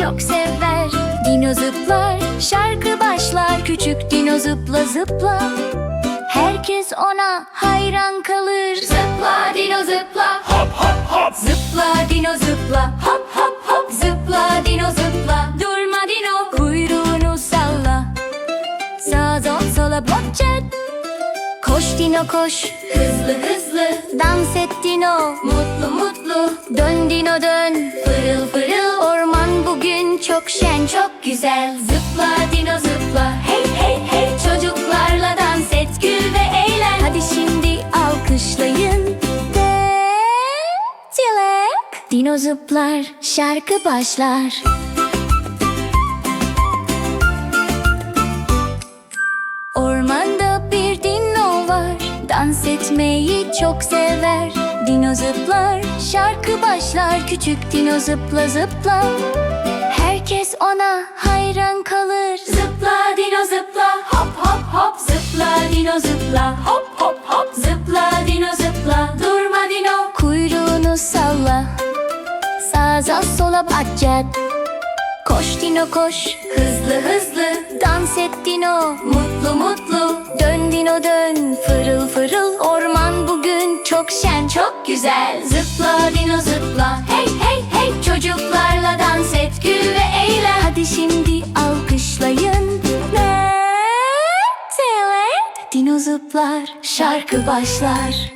çok sever. Dino zıplar şarkı başlar. Küçük dino zıpla zıpla. Herkes ona hayran kalır. Zıpla dino zıpla. Hop hop hop. Zıpla dino zıpla. Hop hop hop. Zıpla dino zıpla. Durma dino. Kuyruğunu salla. Sağa sol sola bocet Koş dino koş. Hızlı hızlı. Dans et dino. Mutlu mutlu. Dön dino dön. Fırıl fırıl güzel. Zıpla dino zıpla. Hey hey hey. Çocuklarla dans et gül ve eğlen. Hadi şimdi alkışlayın. Ve Dilek Dino zıplar Şarkı başlar. Ormanda bir dino var. Dans etmeyi çok sever. Dino zıplar Şarkı başlar. Küçük dino zıpla zıpla Ona hayran kalır. Zıpla dino zıpla. Hop hop hop. Zıpla dino zıpla. Hop hop hop. Zıpla dino zıpla. Durma dino. Kuyruğunu salla. Sağa sola bacak Koş Dino koş. Hızlı hızlı. Dans et Dino. Mutlu mutlu. Dön Dino dön. Fırıl fırıl. Orman bugün çok şen. Çok güzel. Zıpla Dino zıpla. Hey hey Dino zıplar Şarkı başlar